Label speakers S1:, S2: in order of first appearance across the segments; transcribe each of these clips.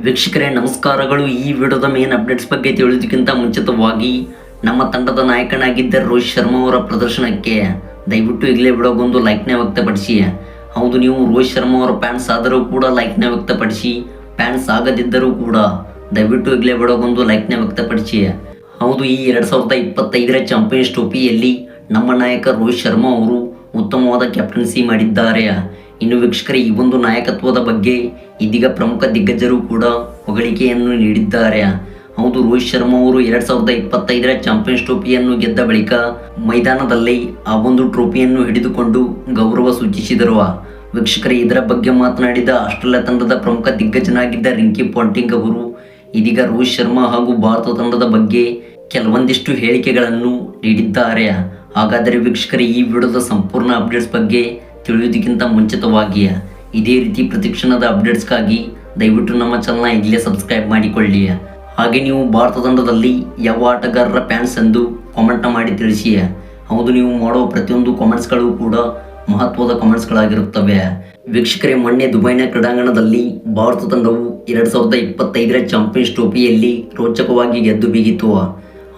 S1: ವೀಕ್ಷಕರೇ, ನಮಸ್ಕಾರಗಳು. ಈ ವಿಡಿಯೋದ ಮೇನ್ ಅಪ್ಡೇಟ್ಸ್ ಬಗ್ಗೆ ತಿಳಿಯೋದಕ್ಕಿಂತ ಮುಂಚಿತವಾಗಿ ನಮ್ಮ ತಂಡದ ನಾಯಕನಾಗಿದ್ದ ರೋಹಿತ್ ಶರ್ಮಾ ಅವರ ಪ್ರದರ್ಶನಕ್ಕೆ ದಯವಿಟ್ಟು ಈಗಲೇ ವಿಡಿಯೋಗೊಂದು ಲೈಕ್ನ ವ್ಯಕ್ತಪಡಿಸಿ. ಹೌದು, ನೀವು ರೋಹಿತ್ ಶರ್ಮಾ ಅವರ ಫ್ಯಾನ್ಸ್ ಆದರೂ ಕೂಡ ಲೈಕ್ನ ವ್ಯಕ್ತಪಡಿಸಿ. ಫ್ಯಾನ್ಸ್ ಆಗದಿದ್ದರೂ ಕೂಡ ದಯವಿಟ್ಟು ಈಗಲೇ ವಿಡಿಯೋಗೊಂದು ಲೈಕ್ನ ವ್ಯಕ್ತಪಡಿಸಿ. ಹೌದು, ಈ ಎರಡು ಸಾವಿರದ ಇಪ್ಪತ್ತೈದರ ಚಾಂಪಿಯನ್ಸ್ ಟ್ರೋಫಿಯಲ್ಲಿ ನಮ್ಮ ನಾಯಕ ರೋಹಿತ್ ಶರ್ಮಾ ಅವರು ಉತ್ತಮವಾದ ಕ್ಯಾಪ್ಟನ್ಸಿ ಮಾಡಿದ್ದಾರೆ. ಇನ್ನು ವೀಕ್ಷಕರ, ಈ ಒಂದು ನಾಯಕತ್ವದ ಬಗ್ಗೆ ಇದೀಗ ಪ್ರಮುಖ ದಿಗ್ಗಜರು ಕೂಡ ಹೊಗಳಿಕೆಯನ್ನು ನೀಡಿದ್ದಾರೆ. ಹೌದು, ರೋಹಿತ್ ಶರ್ಮಾ ಅವರು ಎರಡ್ ಸಾವಿರದ ಇಪ್ಪತ್ತೈದರ ಚಾಂಪಿಯನ್ಸ್ ಟ್ರೋಫಿಯನ್ನು ಗೆದ್ದ ಬಳಿಕ ಮೈದಾನದಲ್ಲಿ ಆ ಒಂದು ಟ್ರೋಫಿಯನ್ನು ಹಿಡಿದುಕೊಂಡು ಗೌರವ ಸೂಚಿಸಿದರು. ವೀಕ್ಷಕರೇ, ಇದರ ಬಗ್ಗೆ ಮಾತನಾಡಿದ ಆಸ್ಟ್ರೇಲಿಯಾ ತಂಡದ ಪ್ರಮುಖ ದಿಗ್ಗಜನಾಗಿದ್ದ ರಿಂಕಿ ಪಾಂಟಿಂಗ್ ಅವರು ಇದೀಗ ರೋಹಿತ್ ಶರ್ಮಾ ಹಾಗೂ ಭಾರತ ತಂಡದ ಬಗ್ಗೆ ಕೆಲವೊಂದಿಷ್ಟು ಹೇಳಿಕೆಗಳನ್ನು ನೀಡಿದ್ದಾರೆ. ಹಾಗಾದರೆ ವೀಕ್ಷಕರೇ, ಈ ವಿಡಿಯೋದ ಸಂಪೂರ್ಣ ಅಪ್ಡೇಟ್ಸ್ ಬಗ್ಗೆ ತಿಳಿಯೋದಕ್ಕಿಂತ ಮುಂಚಿತವಾಗಿಯ ಇದೇ ರೀತಿ ಪ್ರತಿಕ್ಷಣದ ಅಪ್ಡೇಟ್ಸ್ಗಾಗಿ ದಯವಿಟ್ಟು ನಮ್ಮ ಚಾನಲ್ನ ಈಗಲೇ ಸಬ್ಸ್ಕ್ರೈಬ್ ಮಾಡಿಕೊಳ್ಳಿ. ಹಾಗೆ ನೀವು ಭಾರತ ತಂಡದಲ್ಲಿ ಯಾವ ಆಟಗಾರರ ಫ್ಯಾನ್ಸ್ ಎಂದು ಕಾಮೆಂಟ್ನ ಮಾಡಿ ತಿಳಿಸಿಯ. ಹೌದು, ನೀವು ಮಾಡೋ ಪ್ರತಿಯೊಂದು ಕಾಮೆಂಟ್ಸ್ಗಳು ಕೂಡ ಮಹತ್ವದ ಕಾಮೆಂಟ್ಸ್ಗಳಾಗಿರುತ್ತವೆ ವೀಕ್ಷಕರೇ, ಮೊನ್ನೆ ದುಬೈನ ಕ್ರೀಡಾಂಗಣದಲ್ಲಿ ಭಾರತ ತಂಡವು ಎರಡು ಸಾವಿರದ ಇಪ್ಪತ್ತೈದರ ಚಾಂಪಿಯನ್ಸ್ ಟ್ರೋಫಿಯಲ್ಲಿ ರೋಚಕವಾಗಿ ಗೆದ್ದು ಬೀಗಿತು.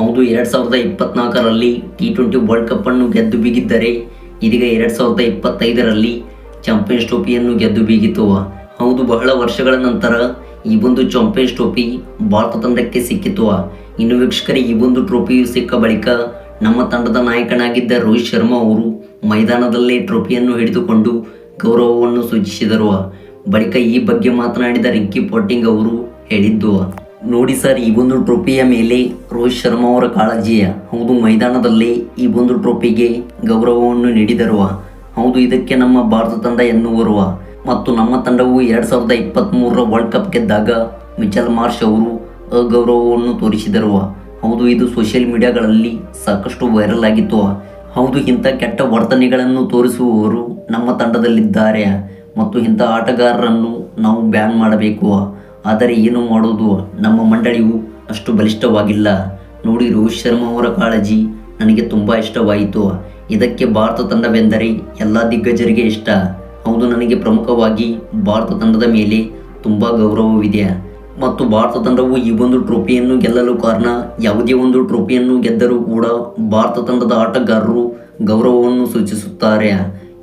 S1: ಹೌದು, ಎರಡು ಸಾವಿರದ ಇಪ್ಪತ್ನಾಲ್ಕರಲ್ಲಿ ಟಿ ಟ್ವೆಂಟಿ ವರ್ಲ್ಡ್ ಕಪ್ ಅನ್ನು ಗೆದ್ದು ಬೀಗಿದ್ದರೆ ಇದೀಗ ಎರಡು ಸಾವಿರದ ಇಪ್ಪತ್ತೈದರಲ್ಲಿ ಚಾಂಪಿಯನ್ಸ್ ಟ್ರೋಫಿಯನ್ನು ಗೆದ್ದು ಬೀಗಿತು. ಹೌದು, ಬಹಳ ವರ್ಷಗಳ ನಂತರ ಈ ಒಂದು ಚಾಂಪಿಯನ್ಸ್ ಟ್ರೋಫಿ ಭಾರತ ತಂಡಕ್ಕೆ ಸಿಕ್ಕಿತು. ಇನ್ನು ವೀಕ್ಷಕರಿಗೆ ಈ ಒಂದು ಟ್ರೋಫಿಯು ಸಿಕ್ಕ ಬಳಿಕ ನಮ್ಮ ತಂಡದ ನಾಯಕನಾಗಿದ್ದ ರೋಹಿತ್ ಶರ್ಮಾ ಅವರು ಮೈದಾನದಲ್ಲೇ ಟ್ರೋಫಿಯನ್ನು ಹಿಡಿದುಕೊಂಡು ಗೌರವವನ್ನು ಸೂಚಿಸಿದರು. ಬಳಿಕ ಈ ಬಗ್ಗೆ ಮಾತನಾಡಿದ ರಿಕ್ಕಿ ಪೋಟಿಂಗ್ ಅವರು ಹೇಳಿದ್ದು ನೋಡಿ ಸರ್, ಈ ಒಂದು ಟ್ರೋಫಿಯ ಮೇಲೆ ರೋಹಿತ್ ಶರ್ಮಾ ಅವರ ಕಾಳಜಿಯ. ಹೌದು, ಮೈದಾನದಲ್ಲಿ ಈ ಒಂದು ಟ್ರೋಫಿಗೆ ಗೌರವವನ್ನು ನೀಡಿದರುವ ಹೌದು, ಇದಕ್ಕೆ ನಮ್ಮ ಭಾರತ ತಂಡ ಎನ್ನುವರುವ ಮತ್ತು ನಮ್ಮ ತಂಡವು ಎರಡ್ ಸಾವಿರದ ಇಪ್ಪತ್ತ್ ಮೂರರ ವರ್ಲ್ಡ್ ಕಪ್ ಗೆದ್ದಾಗ ಮಿಚಲ್ ಮಾರ್ಷ್ ಅವರು ಅಗೌರವವನ್ನು ತೋರಿಸಿದರು. ಹೌದು, ಇದು ಸೋಷಿಯಲ್ ಮೀಡಿಯಾಗಳಲ್ಲಿ ಸಾಕಷ್ಟು ವೈರಲ್ ಆಗಿತ್ತು. ಹೌದು, ಇಂಥ ಕೆಟ್ಟ ವರ್ತನೆಗಳನ್ನು ತೋರಿಸುವವರು ನಮ್ಮ ತಂಡದಲ್ಲಿದ್ದಾರೆ ಮತ್ತು ಇಂಥ ಆಟಗಾರರನ್ನು ನಾವು ಬ್ಯಾನ್ ಮಾಡಬೇಕು. ಆದರೆ ಏನು ಮಾಡೋದು? ನಮ್ಮ ಮಂಡಳಿಯು ಅಷ್ಟು ಬಲಿಷ್ಠವಾಗಿಲ್ಲ. ನೋಡಿ ರೋಹಿತ್ ಶರ್ಮಾ ಅವರ ಕಾಳಜಿ ನನಗೆ ತುಂಬ ಇಷ್ಟವಾಯಿತು. ಇದಕ್ಕೆ ಭಾರತ ತಂಡವೆಂದರೆ ಎಲ್ಲ ದಿಗ್ಗಜರಿಗೆ ಇಷ್ಟ. ಹೌದು, ನನಗೆ ಪ್ರಮುಖವಾಗಿ ಭಾರತ ತಂಡದ ಮೇಲೆ ತುಂಬ ಗೌರವವಿದೆ. ಮತ್ತು ಭಾರತ ತಂಡವು ಈ ಒಂದು ಟ್ರೋಫಿಯನ್ನು ಗೆಲ್ಲಲು ಕಾರಣ ಯಾವುದೇ ಒಂದು ಟ್ರೋಫಿಯನ್ನು ಗೆದ್ದರೂ ಕೂಡ ಭಾರತ ತಂಡದ ಆಟಗಾರರು ಗೌರವವನ್ನು ಸೂಚಿಸುತ್ತಾರೆ.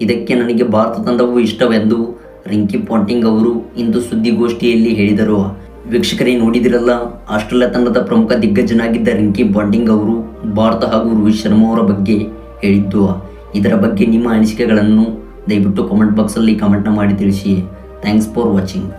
S1: ಇದಕ್ಕೆ ನನಗೆ ಭಾರತ ತಂಡವು ಇಷ್ಟವೆಂದು ರಿಂಕಿ ಪಾಂಟಿಂಗ್ ಅವರು ಇಂದು ಸುದ್ದಿಗೋಷ್ಠಿಯಲ್ಲಿ ಹೇಳಿದರು. ವೀಕ್ಷಕರೇ, ನೋಡಿದಿರಲ್ಲ ಆಸ್ಟ್ರೇಲಿಯಾ ತಂಡದ ಪ್ರಮುಖ ದಿಗ್ಗಜನಾಗಿದ್ದ ರಿಂಕಿ ಪಾಂಟಿಂಗ್ ಅವರು ಭಾರತ ಹಾಗೂ ರೋಹಿತ್ ಶರ್ಮಾ ಅವರ ಬಗ್ಗೆ ಹೇಳಿದ್ದು, ಇದರ ಬಗ್ಗೆ ನಿಮ್ಮ ಅನಿಸಿಕೆಗಳನ್ನು ದಯವಿಟ್ಟು ಕಾಮೆಂಟ್ ಬಾಕ್ಸಲ್ಲಿ ಕಮೆಂಟ್ನ ಮಾಡಿ ತಿಳಿಸಿ. Thanks for watching